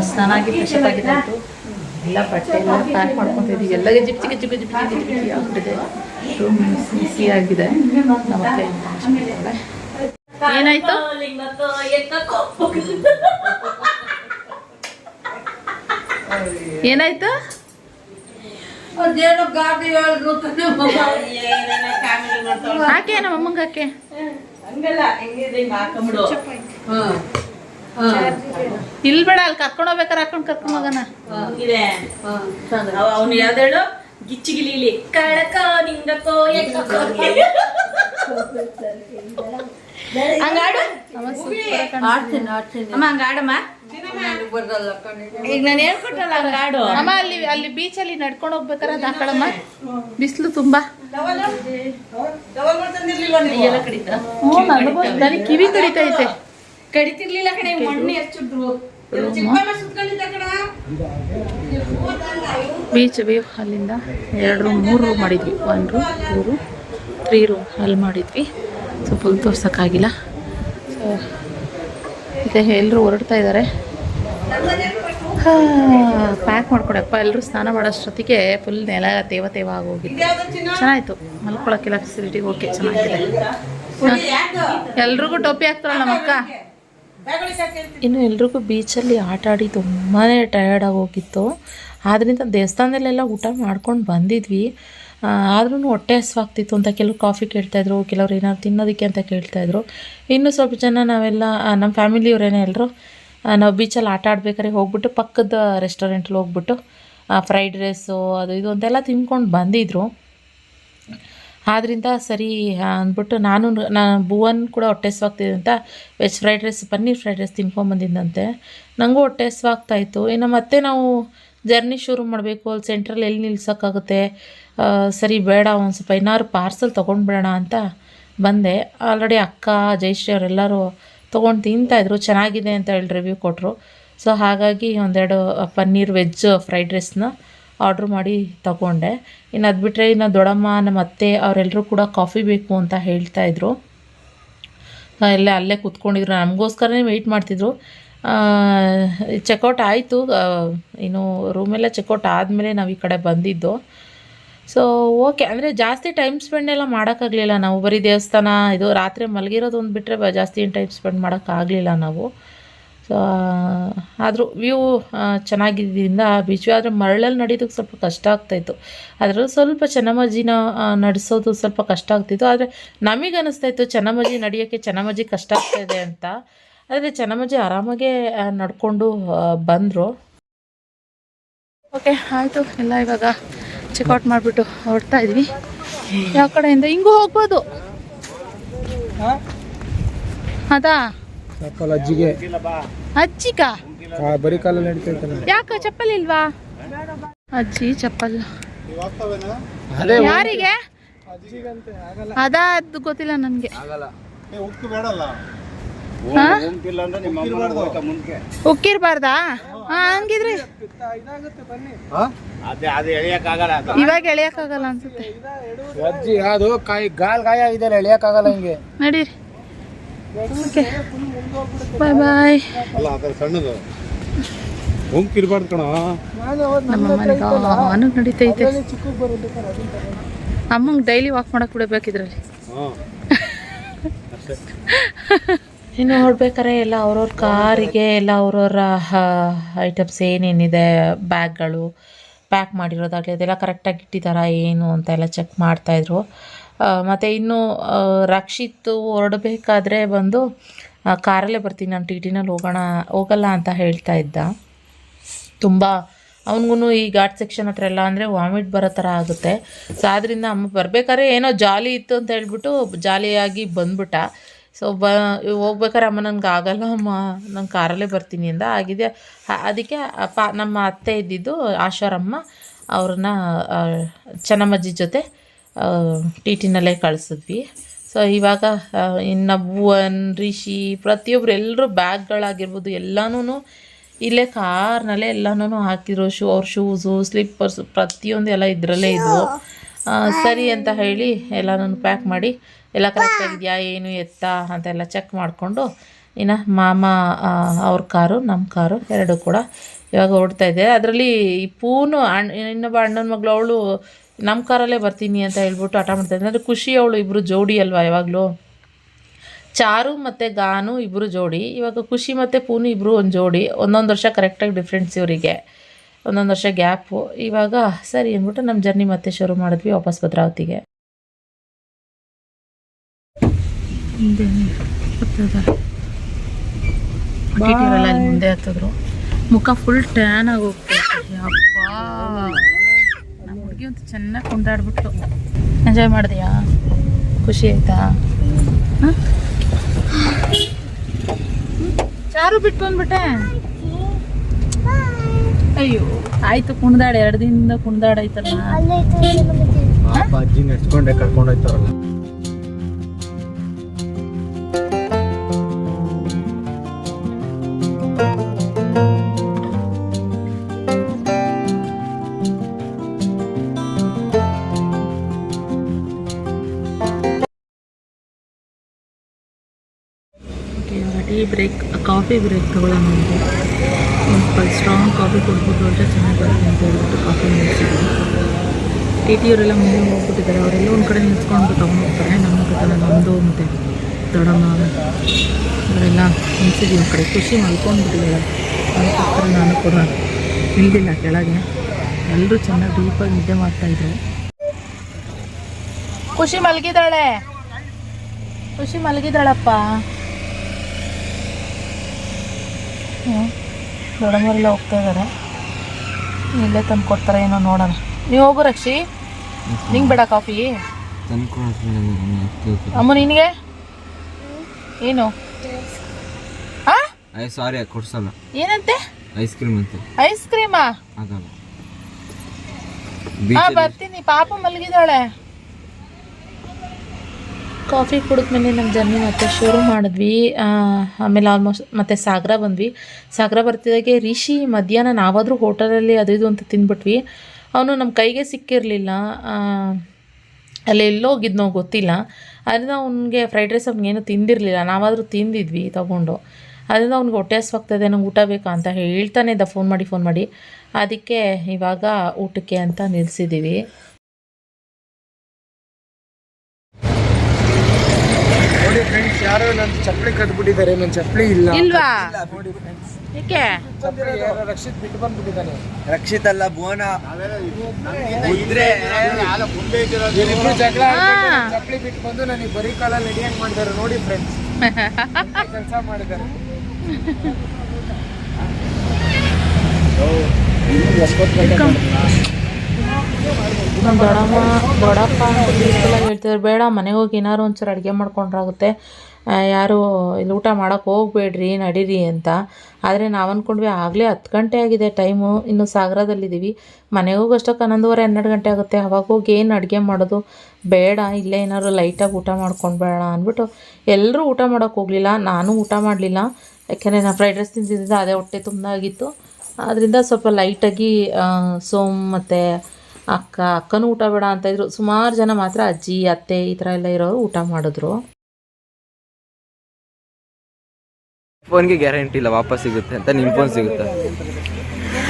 [SPEAKER 1] ಸ್ನಾನ ಆಗಿ ಫ್ರೆಶಪ್ ಆಗಿದೆ ಆಯಿತು ಎಲ್ಲ ಬಟ್ಟೆ ಎಲ್ಲ ಪ್ಯಾಕ್ ಮಾಡ್ಕೊಂಡಿದ್ದೀವಿ ಎಲ್ಲ ಜಿಪ್ಚಿ ಗಿಜ್ಜಿ ಗಿಜ್ಜಿ ಗಿಜ್ಜಿ ಗಿಜ್ಜಿ ಆಗ್ಬಿಟ್ಟಿದೆ. ರೂಮ್ ಬಿಸಿ ಆಗಿದೆ. ನಮ್ಮ ಏನಾಯ್ತು? ಏನಾಯ್ತು? ಹಾಕೆ ನಮ್ಮ ಅಮ್ಮಂಗೆ ಹಾಕೆ? ಇಲ್ಲಿ ಬೇಡ ಅಲ್ಲಿ ಕರ್ಕೊಂಡು ಹೋಗ್ಬೇಕಾರೆ ಹಾಕೊಂಡು ಕರ್ಕೊಂಡು ಹೋಗೋಣ.
[SPEAKER 5] ಅವನು ಯಾವ್ದೇಳು? ಗಿಚ್ಚಿಗಿಲಿ ಕಳಕ ನಿಂಗಕೋ ಈಗ ನಾನು ಹೇಳ್ಕೊಟ್ಟಲ್ಲ ಹಂಗಾಡು
[SPEAKER 1] ಅಮ್ಮ ಅಲ್ಲಿ ಅಲ್ಲಿ ಬೀಚಲ್ಲಿ ನಡ್ಕೊಂಡು ಹೋಗ್ಬೇಕಾರೆ ಅದು ಹಾಕೊಳಮ್ಮ. ಬಿಸಿಲು ತುಂಬಾ. ಕಿವಿ ಕಡಿತೈತೆ.
[SPEAKER 5] ಕಡಿತಿರ್ಲಿಲ್ಲ ಕಣೆ ಮಣ್ಣು ಎಷ್ಟಿದ್ರು
[SPEAKER 1] ಬೀಚ್ ವ್ಯೂ ಅಲ್ಲಿಂದ ಎರಡು ರೂಮ್ ಮೂರು ರೂಮ್ ಮಾಡಿದ್ವಿ. One room two room three room ಅಲ್ಲಿ ಮಾಡಿದ್ವಿ. So full ತೋರ್ಸೋಕ್ಕಾಗಿಲ್ಲ. ಸೊ ಇದೆ ಎಲ್ಲರೂ ಹೊರಡ್ತಾ ಇದ್ದಾರೆ ಪ್ಯಾಕ್ ಮಾಡ್ಕೊಡಪ್ಪ. ಎಲ್ಲರೂ ಸ್ನಾನ ಮಾಡೋಷ್ಟೊತ್ತಿಗೆ ಫುಲ್ ನೆಲ ತೇವ ತೇವ ಆಗೋಗಿತ್ತು. ಚೆನ್ನಾಯಿತು. ಮಲ್ಕೊಳಕ್ಕೆಲ್ಲ ಫೆಸಿಲಿಟಿ ಓಕೆ ಚೆನ್ನಾಗಿದೆ. ಎಲ್ರಿಗೂ ಟೋಪಿ ಹಾಕ್ತಾರಲ್ಲ ನಮ್ಮ ಅಕ್ಕ ಇನ್ನು ಎಲ್ರಿಗೂ ಬೀಚಲ್ಲಿ ಆಟ ಆಡಿ ತುಂಬಾ ಟಯರ್ಡ್ ಹೋಗಿತ್ತು. ಆದ್ದರಿಂದ ದೇವಸ್ಥಾನದಲ್ಲೆಲ್ಲ ಊಟ ಮಾಡ್ಕೊಂಡು ಬಂದಿದ್ವಿ. ಆದ್ರೂ ಹೊಟ್ಟೆ ಹಸುವಾಗ್ತಿತ್ತು ಅಂತ ಕೆಲವ್ರು ಕಾಫಿ ಕೇಳ್ತಾಯಿದ್ರು ಕೆಲವ್ರು ಏನಾದ್ರು ತಿನ್ನೋದಕ್ಕೆ ಅಂತ ಕೇಳ್ತಾಯಿದ್ರು ಇನ್ನು ಸ್ವಲ್ಪ ಜನ ನಾವೆಲ್ಲ ನಮ್ಮ ಫ್ಯಾಮಿಲಿಯವರೇನೆ ಎಲ್ಲರೂ ನಾವು ಬೀಚಲ್ಲಿ ಆಟ ಆಡ್ಬೇಕಾದ್ರೆ ಹೋಗ್ಬಿಟ್ಟು ಪಕ್ಕದ ರೆಸ್ಟೋರೆಂಟ್ಲಿ ಹೋಗ್ಬಿಟ್ಟು ಫ್ರೈಡ್ ರೈಸು ಅದು ಇದು ಅಂತೆಲ್ಲ ತಿನ್ಕೊಂಡು ಬಂದಿದ್ರು. ಆದ್ದರಿಂದ ಸರಿ ಅಂದ್ಬಿಟ್ಟು ನಾನು ನಾನು ಭುವನ್ ಕೂಡ ಹೊಟ್ಟೆ ಹಸ್ವಾಗ್ತಿದೆ ಅಂತ veg fried rice, paneer fried rice ತಿನ್ಕೊಂಬಂದಿದ್ದಂತೆ ನನಗೂ ಹೊಟ್ಟೆ ಸ್ವಾಗ್ತಾಯಿತ್ತು ಇನ್ನು ಮತ್ತೆ ನಾವು ಜರ್ನಿ ಶುರು ಮಾಡಬೇಕು, ಅಲ್ಲಿ ಸೆಂಟ್ರಲ್ಲಿ ಎಲ್ಲಿ ನಿಲ್ಸೋಕ್ಕಾಗುತ್ತೆ ಸರಿ ಬೇಡ, ಒಂದು ಸ್ವಲ್ಪ ಏನಾದ್ರು ಪಾರ್ಸಲ್ ತೊಗೊಂಡ್ಬಿಡೋಣ ಅಂತ ಬಂದೆ. ಆಲ್ರೆಡಿ ಅಕ್ಕ ಜಯಶ್ರೀ ಅವರೆಲ್ಲರೂ ತೊಗೊಂಡು ತಿಂತಾಯಿದ್ರು, ಚೆನ್ನಾಗಿದೆ ಅಂತ ಹೇಳಿ, ರಿವ್ಯೂ ಕೊಟ್ಟರು ಸೊ ಹಾಗಾಗಿ ಒಂದೆರಡು ಪನ್ನೀರ್ ವೆಜ್ ಫ್ರೈಡ್ ರೈಸ್ನ ಆರ್ಡ್ರ್ ಮಾಡಿ ತಗೊಂಡೆ. ಇನ್ನು ಅದು ಬಿಟ್ಟರೆ ಇನ್ನು ದೊಡ್ಡಮ್ಮ, ನಮ್ಮ ಅತ್ತೆ ಅವರೆಲ್ಲರೂ ಕೂಡ ಕಾಫಿ ಬೇಕು ಅಂತ ಹೇಳ್ತಾಯಿದ್ರು ಎಲ್ಲ ಅಲ್ಲೇ ಕೂತ್ಕೊಂಡಿದ್ರು. ನಮಗೋಸ್ಕರನೇ ವೆಯ್ಟ್ ಮಾಡ್ತಿದ್ರು. ಚೆಕೌಟ್ ಆಯಿತು. ಇನ್ನು ರೂಮೆಲ್ಲ ಚೆಕ್ಔಟ್ ಆದಮೇಲೆ ನಾವು ಈ ಕಡೆ ಬಂದಿದ್ದು. ಸೊ ಓಕೆ ಅಂದರೆ ಜಾಸ್ತಿ ಟೈಮ್ ಸ್ಪೆಂಡ್ ಎಲ್ಲ ಮಾಡೋಕ್ಕಾಗಲಿಲ್ಲ ನಾವು. ಬರೀ ದೇವಸ್ಥಾನ, ಇದು ರಾತ್ರಿ ಮಲಗಿರೋದು ಒಂದು ಬಿಟ್ಟರೆ ಜಾಸ್ತಿ ಏನು ಟೈಮ್ ಸ್ಪೆಂಡ್ ಮಾಡೋಕ್ಕಾಗಲಿಲ್ಲ ನಾವು. ಸೊ ಆದರೂ ವ್ಯೂ ಚೆನ್ನಾಗಿದ್ದರಿಂದ ಬೀಚ್ ಆದರೆ ಮರಳಲ್ಲಿ ನಡೆಯೋದಕ್ಕೆ ಸ್ವಲ್ಪ ಕಷ್ಟ ಆಗ್ತಾಯಿತ್ತು. ಅದರಲ್ಲೂ ಸ್ವಲ್ಪ ಚೆನ್ನಮಜ್ಜಿನ ನಡೆಸೋದು ಸ್ವಲ್ಪ ಕಷ್ಟ ಆಗ್ತಿತ್ತು. ಆದರೆ ನಮಗೆ ಅನ್ನಿಸ್ತಾಯಿತ್ತು ಚೆನ್ನಮಜ್ಜಿ ನಡೆಯೋಕ್ಕೆ ಚೆನ್ನಮಜ್ಜಿ ಕಷ್ಟ ಆಗ್ತಾಯಿದೆ ಅಂತ. ಆದರೆ ಚೆನ್ನಮಜ್ಜಿ ಆರಾಮಾಗೆ ನಡ್ಕೊಂಡು ಬಂದರು. ಓಕೆ ಆಯಿತು. ಎಲ್ಲ ಇವಾಗ ಚೆಕ್ಔಟ್ ಮಾಡಿಬಿಟ್ಟು ಹೊರಡ್ತಾ ಇದ್ವಿ. ಯಾವ ಕಡೆಯಿಂದ? ಹಿಂಗೂ ಹೋಗ್ಬೋದು. ಅದಾ
[SPEAKER 4] ಅಜ್ಜಿಗೆ?
[SPEAKER 1] ಅಜ್ಜಿ
[SPEAKER 4] ಕಾ- ಬರೀ ಕಾಲಲ್ಲಿ ನಡೀತಿರ್ತಾನೆ
[SPEAKER 1] ಯಾಕ ಚಪ್ಪಲ್ ಇಲ್ವಾ? ಅಜ್ಜಿ ಚಪ್ಪಲ್.
[SPEAKER 4] ಅದೇ
[SPEAKER 1] ಯಾರಿಗೆ? ಅದ ಅದು ಗೊತ್ತಿಲ್ಲ ನನಗೆ. ಉಕ್ಕಿರ್ಬಾರ್ದಾ. ಹಂಗಿದ್ರಿ ಇವಾಗ ಎಳೆಯಕ್ಕಾಗಲ್ಲ ಅನ್ಸುತ್ತೆ.
[SPEAKER 4] ಅಜ್ಜಿ ಅದು ಕಾಯಿ ಗಾಲ್ ಗಾಯ ಇದೆಯಲ್ಲ ಎಳಿಯಕ್ಕಾಗಲ್ಲ ಹಿಂಗೆ.
[SPEAKER 1] ನಡೀರಿ. ಬಾಯ್ ಬಾಯ್ ನಮ್ಮ ಮನೆಗೆ ಅವನಿಗೆ ನಡೀತೈತೆ. ಅಮ್ಮಂಗೆ ಡೈಲಿ ವಾಕ್ ಮಾಡಕ್ ಬಿಡಬೇಕಿದ್ರಲ್ಲಿ
[SPEAKER 6] ಹಾಂ.
[SPEAKER 1] ಇನ್ನು ನೋಡ್ಬೇಕಾರೆ ಎಲ್ಲ ಅವ್ರವ್ರ ಕಾರಿಗೆ ಎಲ್ಲ ಅವ್ರವ್ರ ಐಟಮ್ಸ್ ಏನೇನಿದೆ ಬ್ಯಾಗ್ಗಳು ಪ್ಯಾಕ್ ಮಾಡಿರೋದಾಗಲಿ ಅದೆಲ್ಲ ಕರೆಕ್ಟಾಗಿ ಇಟ್ಟಿದ್ದಾರಾ ಏನು ಅಂತ ಎಲ್ಲ ಚೆಕ್ ಮಾಡ್ತಾಯಿದ್ರು ಮತ್ತು ಇನ್ನು ರಕ್ಷಿತ್ ಹೊರಡಬೇಕಾದ್ರೆ ಬಂದು ಕಾರಲ್ಲೇ ಬರ್ತೀನಿ, ನಾನು ಟಿ ಟಿನಲ್ಲಿ ಹೋಗೋಣ, ಹೋಗಲ್ಲ ಅಂತ ಹೇಳ್ತಾ ಇದ್ದ. ತುಂಬ ಅವನಿಗೂ ಈ ಘಾಟ್ ಸೆಕ್ಷನ್ ಹತ್ರ ಎಲ್ಲ ಅಂದರೆ ವಾಮಿಟ್ ಬರೋ ಥರ ಆಗುತ್ತೆ. ಸೊ ಆದ್ದರಿಂದ ಅಮ್ಮ ಬರ್ಬೇಕಾದ್ರೆ ಏನೋ ಜಾಲಿ ಇತ್ತು ಅಂತ ಹೇಳ್ಬಿಟ್ಟು ಜಾಲಿಯಾಗಿ ಬಂದ್ಬಿಟ್ಟ. ಸೊ ಬ, ಹೋಗ್ಬೇಕಾದ್ರೆ ಅಮ್ಮ ನನಗೆ ಆಗಲ್ಲ ಅಮ್ಮ, ನಾನು ಕಾರಲ್ಲೇ ಬರ್ತೀನಿ ಅಂದ. ಆಗಿದೆ ಅದಕ್ಕೆ ಅಪ್ಪ, ನಮ್ಮ ಅತ್ತೆ ಇದ್ದಿದ್ದು ಆಶಾರಮ್ಮ ಅವ್ರನ್ನ ಚೆನ್ನಮ್ಮಜ್ಜಿ ಜೊತೆ ಟಿ ಟಿನಲ್ಲೇ ಕಳಿಸಿದ್ವಿ. ಸೊ ಇವಾಗ ಇನ್ನು ಭುವನ್ ರಿಷಿ ಪ್ರತಿಯೊಬ್ರು ಎಲ್ಲರೂ ಬ್ಯಾಗ್ಗಳಾಗಿರ್ಬೋದು ಎಲ್ಲನೂ ಇಲ್ಲೇ ಕಾರ್ನಲ್ಲೇ ಎಲ್ಲನೂ ಹಾಕಿರೋ ಶೂ ಅವ್ರ ಶೂಸು ಸ್ಲಿಪ್ಪರ್ಸು ಪ್ರತಿಯೊಂದು ಎಲ್ಲ ಇದರಲ್ಲೇ ಇದ್ವು. ಸರಿ ಅಂತ ಹೇಳಿ ಎಲ್ಲನೂ ಪ್ಯಾಕ್ ಮಾಡಿ ಎಲ್ಲ ಕರೆಕ್ಟಾಗಿದೆಯಾ ಏನು ಎತ್ತ ಅಂತೆಲ್ಲ ಚೆಕ್ ಮಾಡಿಕೊಂಡು ಇನ್ನು ಮಾಮ ಅವ್ರ ಕಾರು ನಮ್ಮ ಕಾರು ಎರಡೂ ಕೂಡ ಇವಾಗ ಓಡ್ತಾ ಇದೆ. ಅದರಲ್ಲಿ ಈ ಪೂನು ಅಣ್ಣ ಇನ್ನೊಬ್ಬ ಅಣ್ಣನ ಮಗಳು ಅವಳು ನಮ್ಮ ಕಾರಲ್ಲೇ ಬರ್ತೀನಿ ಅಂತ ಹೇಳ್ಬಿಟ್ಟು ಹಠ ಮಾಡ್ತಾ ಇದ್ದೆ ಅಂದರೆ ಖುಷಿ ಅವಳು ಇಬ್ಬರು ಜೋಡಿ ಅಲ್ವಾ ಯಾವಾಗಲೂ? ಚಾರು ಮತ್ತು ಗಾನು ಇಬ್ಬರು ಜೋಡಿ ಇವಾಗ ಖುಷಿ ಮತ್ತು ಪೂನು ಇಬ್ಬರು ಒಂದು ಜೋಡಿ ಒಂದೊಂದು ವರ್ಷ ಕರೆಕ್ಟಾಗಿ ಡಿಫ್ರೆನ್ಸ್ ಇವರಿಗೆ. ಒಂದೊಂದು ವರ್ಷ ಗ್ಯಾಪು ಇವಾಗ ಸರಿ ಅಂದ್ಬಿಟ್ಟು ನಮ್ಮ ಜರ್ನಿ ಮತ್ತೆ ಶುರು ಮಾಡಿದ್ವಿ ವಾಪಸ್ ಭದ್ರಾವತಿಗೆ. ಮುಂದೆ ಹತ್ತಿದ್ರು. ಮುಖ ಫುಲ್ ಟ್ಯಾನ್ ಆಗಿ ಹೋಗ್ತೈತೆ ಅಪ್ಪ ನಮ್ಮ ಹುಡುಗಿ ಅಂತೂ ಚೆನ್ನಾಗಿ ಕೊಂಡಾಡ್ಬಿಟ್ಟು ಎಂಜಾಯ್ ಮಾಡಿದೆಯಾ ಖುಷಿ ಆಯ್ತಾ? ಚಾರು ಬಿಟ್ಟು ಬಂದ್ಬಿಟ್ಟೆ ಅಯ್ಯೋ, ಆಯ್ತು, ಕುಣ್ದಾಡ, ಎರಡು ದಿನದಿಂದ ಕುಣ್ದಾಡ ಆಯ್ತಲ್ಲ.
[SPEAKER 4] ಪಾಪ ಅಜ್ಜಿ ನೆಡ್ಸ್ಕೊಂಡೆ ಕರ್ಕೊಂಡು
[SPEAKER 1] ಕಾಫಿ ಬ್ರೇಕ್ ತಗೊಳ್ಳೋಣ ಅಂತ ಒಂದು ಸ್ಟ್ರಾಂಗ್ ಕಾಫಿ ಕೊಡ್ಬಿಟ್ಟು ಅಂತ ಚೆನ್ನಾಗಿ ಬರುತ್ತೆ ಅಂತ ಹೇಳ್ಬಿಟ್ಟು ಕಾಫಿ ನಿಲ್ಸಿದ್ವಿ ಟಿ ಟಿ ಅವರೆಲ್ಲ ಮುಂದೆ ಹೋಗ್ಬಿಟ್ಟಿದ್ದಾರೆ. ಅವರೆಲ್ಲ ಒಂದು ಕಡೆ ನಿಲ್ಸ್ಕೊಂಡು ತೊಗೊಂಡೋಗ್ತಾರೆ. ನಮ್ಮ ಕಡೆ ನಮ್ಮದು ಮತ್ತು ದೊಡ್ಡಮ್ಮ ಅವರೆಲ್ಲ ನಿಲ್ಸಿದ್ವಿ ಒಂದು ಕಡೆ. ಖುಷಿ ಮಲ್ಕೊಂಡ್ಬಿಟ್ಟಿದ್ದಾರೆ. ಅದಕ್ಕೋಸ್ಕರ ನಾನು ಕೂಡ ನಿಲ್ದಿಲ್ಲ ಕೆಳಗೆ. ಎಲ್ಲರೂ ಚೆನ್ನಾಗಿ ಡೀಪಾಗಿ ನಿದ್ದೆ ಮಾಡ್ತಾಯಿದ್ರು ಖುಷಿ ಮಲಗಿದಾಳೆ ಖುಷಿ ಮಲಗಿದಾಳಪ್ಪ ಹ್ಞೂ ದೊಡ್ಡಮ್ಮರೆಲ್ಲ ಹೋಗ್ತಾ ಇದ್ದಾರೆ ಇಲ್ಲೇ ತಂದು ಕೊಡ್ತಾರೆ ಏನೋ ನೋಡೋಣ. ನೀವು ಹೋಗು ರಕ್ಷಿ. ನಿಂಗೆ ಬೇಡ ಕಾಫಿ. ಅಮ್ಮ ನಿನಗೆ? ಏನು? ಐ
[SPEAKER 2] ಸಾರಿ ಕೊಡ್ಸಲ್ಲ.
[SPEAKER 1] ಏನಂತೆ?
[SPEAKER 2] ಐಸ್ ಕ್ರೀಮ್ ಅಂತೆ.
[SPEAKER 1] ಐಸ್ ಕ್ರೀಮಾ? ಬರ್ತೀನಿ ಪಾಪ ಮಲಗಿದಾಳೆ ಕಾಫಿ ಕುಡಿದ ಮೇಲೆ ನಮ್ಮ ಜರ್ನಿ ಮತ್ತೆ ಶುರು ಮಾಡಿದ್ವಿ. ಆಮೇಲೆ ಆಲ್ಮೋಸ್ಟ್ ಮತ್ತೆ ಸಾಗರ ಬಂದ್ವಿ. ಸಾಗರ ಬರ್ತಿದ್ದಾಗೆ ರಿಷಿ ಮಧ್ಯಾಹ್ನ ನಾವಾದರೂ ಹೋಟೆಲಲ್ಲಿ ಅದು ಇದು ಅಂತ ತಿಂದ್ಬಿಟ್ವಿ. ಅವನು ನಮ್ಮ ಕೈಗೆ ಸಿಕ್ಕಿರಲಿಲ್ಲ. ಅಲ್ಲಿ ಎಲ್ಲೋ ಹೋಗಿದ್ನೋ ಗೊತ್ತಿಲ್ಲ. ಅದರಿಂದ ಅವನಿಗೆ ಫ್ರೈಡ್ ರೈಸ್ ಅವ್ನಿಗೇನು ತಿಂದಿರಲಿಲ್ಲ. ನಾವಾದರೂ ತಿಂದಿದ್ವಿ ತಗೊಂಡು. ಅದರಿಂದ ಅವ್ನಿಗೆ ಹೊಟ್ಟೆ ಹಸ್ವಾಗ್ತದೆ, ನಂಗೆ ಊಟ ಬೇಕಾ ಅಂತ ಹೇಳ್ತಾನೆ ಇದ್ದ. ಫೋನ್ ಮಾಡಿ ಫೋನ್ ಮಾಡಿ. ಅದಕ್ಕೆ ಇವಾಗ ಊಟಕ್ಕೆ ಅಂತ ನಿಲ್ಲಿಸಿದ್ದೀವಿ
[SPEAKER 4] ನೋಡಿ ಫ್ರೆಂಡ್ಸ್ ಯಾರೋ ನನ್ನ ಚಪ್ಪಲಿ ಕಟ್ಬಿಟ್ಟಿದ್ದಾರೆ ನನ್ನ ಚಪ್ಪಲಿ ಇಲ್ಲ.
[SPEAKER 1] ಇಲ್ವಾ?
[SPEAKER 4] ನೋಡಿ ಫ್ರೆಂಡ್ಸ್
[SPEAKER 1] ಏಕೆ?
[SPEAKER 4] ಚಪ್ಪಲಿ ಯಾರೋ ರಕ್ಷಿತ್ ಬಿಟ್ಟು ಬಂದ್ಬಿಟ್ಟಿದ್ದಾನೆ
[SPEAKER 2] ರಕ್ಷಿತ್ ಅಲ್ಲ ಭುವನ. ಇದ್ರೆ
[SPEAKER 4] ಇವ್ರಿಬ್ರು ಜಗಳ ಚಪ್ಪಲಿ ಬಿಟ್ಟು ಬಂದು ನನಗೆ ಬರೀ ಕಾಲಲ್ಲಿ ನಡಿಯಂಗ್ ಮಾಡಿದ್ದಾರೆ ನೋಡಿ ಫ್ರೆಂಡ್ಸ್ ಕೆಲಸ ಮಾಡಿದ್ದಾರೆ.
[SPEAKER 1] ನಮ್ಮ ದೊಡ್ಡಮ್ಮ ದೊಡ್ಡಪ್ಪ ಅಂತ ಹೇಳ್ತಿದ್ರು, ಬೇಡ, ಮನೆಗೆ ಹೋಗಿ ಏನಾರು ಒಂಚೂರು ಅಡುಗೆ ಮಾಡ್ಕೊಂಡ್ರಾಗುತ್ತೆ. ಯಾರು ಇಲ್ಲಿ ಊಟ ಮಾಡೋಕೆ ಹೋಗ್ಬೇಡ್ರಿ, ನಡೀರಿ ಅಂತ. ಆದರೆ ನಾವು ಅಂದ್ಕೊಂಡ್ವಿ ಆಗಲೇ ಹತ್ತು ಗಂಟೆ ಆಗಿದೆ ಟೈಮು, ಇನ್ನು ಸಾಗರದಲ್ಲಿದ್ದೀವಿ ಮನೆಗೆ ಹೋಗೋಷ್ಟಕ್ಕೆ ಹನ್ನೊಂದುವರೆ, ಹನ್ನೆರಡು ಗಂಟೆ ಆಗುತ್ತೆ. ಅವಾಗ ಹೋಗಿ ಏನು ಅಡುಗೆ ಮಾಡೋದು? ಬೇಡ, ಇಲ್ಲೇ ಏನಾದ್ರು ಲೈಟಾಗಿ ಊಟ ಮಾಡ್ಕೊಂಡು ಬೇಡ ಅಂದ್ಬಿಟ್ಟು ಎಲ್ಲರೂ ಊಟ ಮಾಡೋಕ್ಕೆ ಹೋಗಲಿಲ್ಲ. ನಾನು ಊಟ ಮಾಡಲಿಲ್ಲ. ಯಾಕೆಂದರೆ ನಾನು ಫ್ರೈಡ್ ರೈಸ್ ತಿಂದಿದ್ದೆ ಅದೇ ಹೊಟ್ಟೆ ತುಂಬಾಗಿತ್ತು ಅದರಿಂದ ಸ್ವಲ್ಪ ಲೈಟಾಗಿ ಸೋಮ್ ಮತ್ತು ಅಕ್ಕ ಅಕ್ಕನೂ ಊಟ ಬೇಡ ಅಂತ ಇದ್ರು. ಸುಮಾರು ಜನ ಮಾತ್ರ ಅಜ್ಜಿ ಅತ್ತೆ ಈ ಥರ ಎಲ್ಲ ಇರೋರು ಊಟ ಮಾಡಿದ್ರು.
[SPEAKER 2] ಫೋನ್ಗೆ ಗ್ಯಾರಂಟಿ ಇಲ್ಲ ವಾಪಸ್ ಸಿಗುತ್ತೆ ಅಂತ ನಿಮ್ಮ ಫೋನ್ ಸಿಗುತ್ತೆ?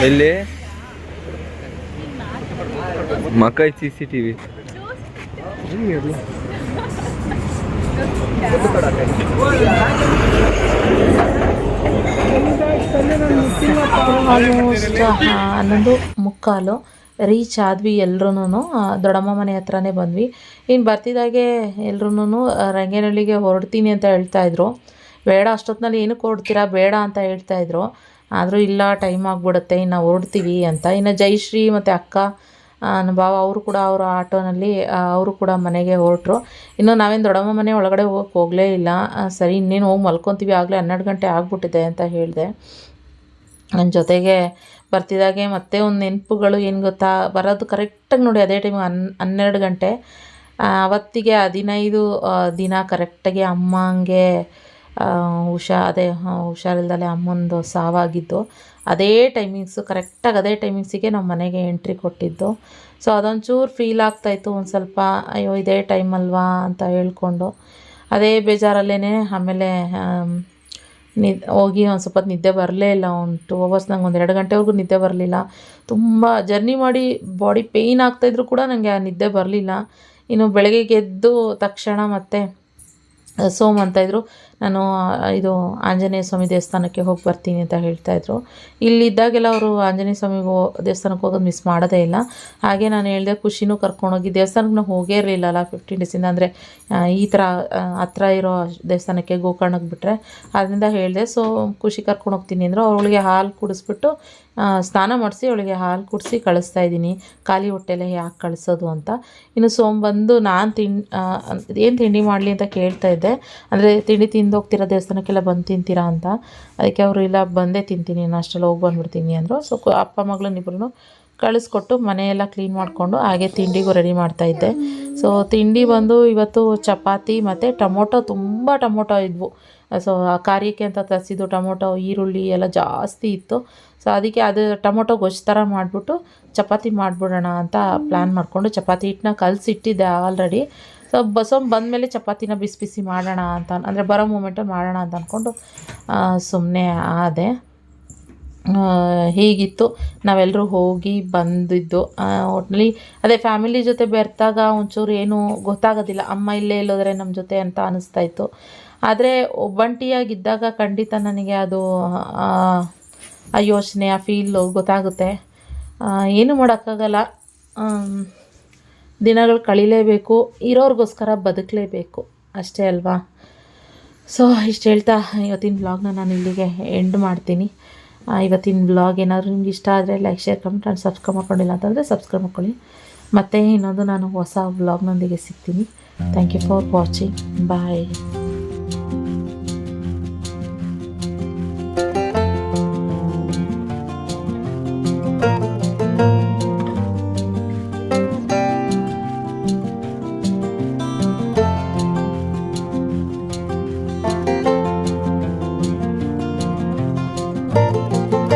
[SPEAKER 2] ಎಲ್ಲಿ? ಮಕೈ C C T V.
[SPEAKER 1] Almost ಹನ್ನೊಂದು ಮುಕ್ಕಾಲು. ರೀಚ್ ಆದ್ವಿ ಎಲ್ರೂ ದೊಡ್ಡಮ್ಮ ಮನೆ ಹತ್ರನೇ ಬಂದ್ವಿ. ಇನ್ನು ಬರ್ತಿದ್ದಾಗೆ ಎಲ್ರೂ ರಂಗೇನಹಳ್ಳಿಗೆ ಹೊರಡ್ತೀನಿ ಅಂತ ಹೇಳ್ತಾಯಿದ್ರು ಬೇಡ ಅಷ್ಟೊತ್ತಿನಲ್ಲಿ ಏನಕ್ಕೆ ಹೊರಡ್ತೀರಾ ಬೇಡ ಅಂತ ಹೇಳ್ತಾಯಿದ್ರು ಆದರೂ ಇಲ್ಲ ಟೈಮ್ ಆಗಿಬಿಡುತ್ತೆ, ಇನ್ನು ಹೊರಡ್ತೀವಿ ಅಂತ. ಇನ್ನು ಜೈಶ್ರೀ ಮತ್ತು ಅಕ್ಕ ನಮ್ಮ ಭಾವ ಅವರು ಕೂಡ ಅವರ ಆಟೋನಲ್ಲಿ ಅವರು ಕೂಡ ಮನೆಗೆ ಹೊರಟ್ರು. ಇನ್ನು ನಾವೇನು ದೊಡ್ಡಮ್ಮ ಮನೆ ಒಳಗಡೆ ಹೋಗಕ್ಕೆ ಹೋಗಲೇ ಇಲ್ಲ. ಸರಿ, ಇನ್ನೇನು ಹೋಗಿ ಮಲ್ಕೊತೀವಿ, ಆಗಲೇ ಹನ್ನೆರಡು ಗಂಟೆ ಆಗಿಬಿಟ್ಟಿದೆ ಅಂತ ಹೇಳಿದೆ. ನನ್ನ ಜೊತೆಗೆ ಬರ್ತಿದ್ದಾಗೆ ಮತ್ತೆ ಒಂದು ನೆನಪುಗಳು ಏನು ಗೊತ್ತಾ? ಬರೋದು ಕರೆಕ್ಟಾಗಿ ನೋಡಿ ಅದೇ ಟೈಮಿಗೆ ಹನ್ ಹನ್ನೆರಡು ಗಂಟೆ. ಅವತ್ತಿಗೆ ಹದಿನೈದು ದಿನ ಕರೆಕ್ಟಾಗಿ ಅಮ್ಮಂಗೆ ಹುಷಾ ಅದೇ ಹುಷಾರಿಲ್ದಲೆ ಅಮ್ಮಂದು ಸಾವಾಗಿದ್ದು. ಅದೇ ಟೈಮಿಂಗ್ಸು ಕರೆಕ್ಟಾಗಿ ಅದೇ ಟೈಮಿಂಗ್ಸಿಗೆ ನಮ್ಮ ಮನೆಗೆ ಎಂಟ್ರಿ ಕೊಟ್ಟಿದ್ದು. ಸೊ ಅದೊಂಚೂರು ಫೀಲ್ ಆಗ್ತಾಯಿತ್ತು ಒಂದು ಸ್ವಲ್ಪ ಅಯ್ಯೋ ಇದೇ ಟೈಮ್ ಅಲ್ವಾ ಅಂತ ಹೇಳ್ಕೊಂಡು. ಅದೇ ಬೇಜಾರಲ್ಲೇ ಆಮೇಲೆ ಆಮ್, ನಿದ್, ಹೋಗಿ ಒಂದು ಸ್ವಲ್ಪ ನಿದ್ದೆ ಬರಲೇ ಇಲ್ಲ, ಒಂದು ಟೂ ಅವರ್ಸ್ ನಂಗೆ ಒಂದು ಎರಡು ಗಂಟೆವರೆಗೂ ನಿದ್ದೆ ಬರಲಿಲ್ಲ. ತುಂಬ ಜರ್ನಿ ಮಾಡಿ ಬಾಡಿ ಪೇಯ್ನ್ ಆಗ್ತಾಯಿದ್ರು ಕೂಡ ನನಗೆ ಆ ನಿದ್ದೆ ಬರಲಿಲ್ಲ. ಇನ್ನು ಬೆಳಗ್ಗೆ ಗೆದ್ದು ತಕ್ಷಣ ಮತ್ತೆ ಸೋಮ್ ಅಂತ ಇದ್ರು. ನಾನು ಇದು ಆಂಜನೇಯ ಸ್ವಾಮಿ ದೇವಸ್ಥಾನಕ್ಕೆ ಹೋಗಿ ಬರ್ತೀನಿ ಅಂತ ಹೇಳ್ತಾ ಹೇಳ್ತಾಯಿದ್ರು ಇಲ್ಲಿದ್ದಾಗೆಲ್ಲ ಅವರು ಆಂಜನೇಯ ಸ್ವಾಮಿಗೆ ದೇವಸ್ಥಾನಕ್ಕೆ ಹೋಗೋದು ಮಿಸ್ ಮಾಡೋದೇ ಇಲ್ಲ. ಹಾಗೆ ನಾನು ಹೇಳಿದೆ, ಖುಷಿನೂ ಕರ್ಕೊಂಡೋಗಿ ದೇವಸ್ಥಾನಕ್ಕೆ ನಾವು ಹೋಗೇ ಇರಲಿಲ್ಲಲ್ಲ ಫಿಫ್ಟೀನ್ ಡೇಸಿಂದ ಅಂದರೆ ಈ ಥರ ಹತ್ರ ಇರೋ ದೇವಸ್ಥಾನಕ್ಕೆ ಗೋಕರ್ಣಕ್ಕೆ ಬಿಟ್ಟರೆ ಅದರಿಂದ ಹೇಳಿದೆ, ಸೊ, ಖುಷಿ ಕರ್ಕೊಂಡು ಹೋಗ್ತೀನಿ. ಅಂದರು. ಅವಳಿಗೆ ಹಾಲು ಕುಡಿಸ್ಬಿಟ್ಟು ಸ್ನಾನ ಮಾಡಿಸಿ, ಅವಳಿಗೆ ಹಾಲು ಕುಡಿಸಿ ಕಳಿಸ್ತಾ ಇದ್ದೀನಿ. ಖಾಲಿ ಹೊಟ್ಟೆಲೆ ಯಾಕೆ ಕಳಿಸೋದು ಅಂತ. ಇನ್ನು ಸೋಮ್ ಬಂದು ನಾನು ತಿಂಡಿ ಏನು ತಿಂಡಿ ಮಾಡಲಿ ಅಂತ ಕೇಳ್ತಾ ಇದ್ದೆ. ಅಂದರೆ ತಿಂಡಿ ತಿಂದು ಹೋಗ್ತೀರಾ? ದೇವಸ್ಥಾನಕ್ಕೆಲ್ಲ ಬಂದು ತಿಂತೀರಾ ಅಂತ. ಅದಕ್ಕೆ ಅವರು, ಇಲ್ಲ, ಬಂದೇ ತಿಂತೀನಿ, ನಾನು ಅಷ್ಟರಲ್ಲಿ ಹೋಗಿ ಬಂದುಬಿಡ್ತೀನಿ ಅಂದರು. ಸೊ ಅಪ್ಪ ಮಗಳನ್ನಿಬ್ರು ಕಳಿಸ್ಕೊಟ್ಟು ಮನೆಯೆಲ್ಲ ಕ್ಲೀನ್ ಮಾಡಿಕೊಂಡು ಹಾಗೆ ತಿಂಡಿಗೂ ರೆಡಿ ಮಾಡ್ತಾಯಿದ್ದೆ ಸೊ ತಿಂಡಿ ಬಂದು ಇವತ್ತು ಚಪಾತಿ ಮತ್ತು ಟೊಮೊಟೊ, ತುಂಬ ಟೊಮೊಟೊ ಇದ್ವು. ಸೊ ಕಾರ್ಯಕ್ಕೆ ಅಂತ ತರಿಸಿದ್ದು ಟೊಮೊಟೊ, ಈರುಳ್ಳಿ ಎಲ್ಲ ಜಾಸ್ತಿ ಇತ್ತು. ಸೊ ಅದಕ್ಕೆ ಅದು ಟೊಮೊಟೊ ಗೊಜ್ಜು ಥರ ಮಾಡಿಬಿಟ್ಟು ಚಪಾತಿ ಮಾಡಿಬಿಡೋಣ ಅಂತ ಪ್ಲ್ಯಾನ್ ಮಾಡಿಕೊಂಡು ಚಪಾತಿ ಹಿಟ್ಟನ್ನ ಕಲಸಿಟ್ಟಿದ್ದೆ ಆಲ್ರೆಡಿ ಸೊ ಬಸವಂ ಬಂದಮೇಲೆ ಚಪಾತಿನ ಬಿಸಿ ಬಿಸಿ ಮಾಡೋಣ ಅಂತ ಅಂದರೆ ಬರೋ ಮೂಮೆಂಟಲ್ಲಿ ಮಾಡೋಣ ಅಂತ ಅಂದ್ಕೊಂಡು ಸುಮ್ಮನೆ ಆದೆ. ಹೀಗಿತ್ತು. ನಾವೆಲ್ಲರೂ ಹೋಗಿ ಬಂದಿದ್ದು. ಒಟ್ಟಿನಲ್ಲಿ ಅದೇ ಫ್ಯಾಮಿಲಿ ಜೊತೆ ಬೆರ್ತಾಗ ಒಂಚೂರು ಏನು ಗೊತ್ತಾಗೋದಿಲ್ಲ. ಅಮ್ಮ ಇಲ್ಲೇ ಇಲ್ಲೋದ್ರೆ ನಮ್ಮ ಜೊತೆ ಅಂತ ಅನಿಸ್ತಾ ಇತ್ತು. ಆದರೆ ಒಬ್ಬಂಟಿಯಾಗಿದ್ದಾಗ ಖಂಡಿತ ನನಗೆ ಅದು ಆ, ಯೋಚನೆ ಆ ಫೀಲು ಗೊತ್ತಾಗುತ್ತೆ. ಏನು ಮಾಡೋಕ್ಕಾಗಲ್ಲ. ದಿನಗಳು ಕಳಿಲೇಬೇಕು, ಇರೋರಿಗೋಸ್ಕರ ಬದುಕಲೇಬೇಕು. ಅಷ್ಟೇ ಅಲ್ವಾ? ಸೊ ಇಷ್ಟು ಹೇಳ್ತಾ ಇವತ್ತಿನ ಬ್ಲಾಗ್ನ ನಾನು ಇಲ್ಲಿಗೆ ಎಂಡ್ ಮಾಡ್ತೀನಿ. ಇವತ್ತಿನ ಬ್ಲಾಗ್ ಏನಾದರೂ ನಿಮ್ಗೆ ಇಷ್ಟ ಆದರೆ like share comment and subscribe ಮಾಡ್ಕೊಂಡಿಲ್ಲ ಅಂತಂದರೆ ಸಬ್ಸ್ಕ್ರೈಬ್ ಮಾಡ್ಕೊಳ್ಳಿ. ಮತ್ತು ಇನ್ನೊಂದು ನಾನು ಹೊಸ ಬ್ಲಾಗ್ನೊಂದಿಗೆ ಸಿಗ್ತೀನಿ. Thank you for watching bye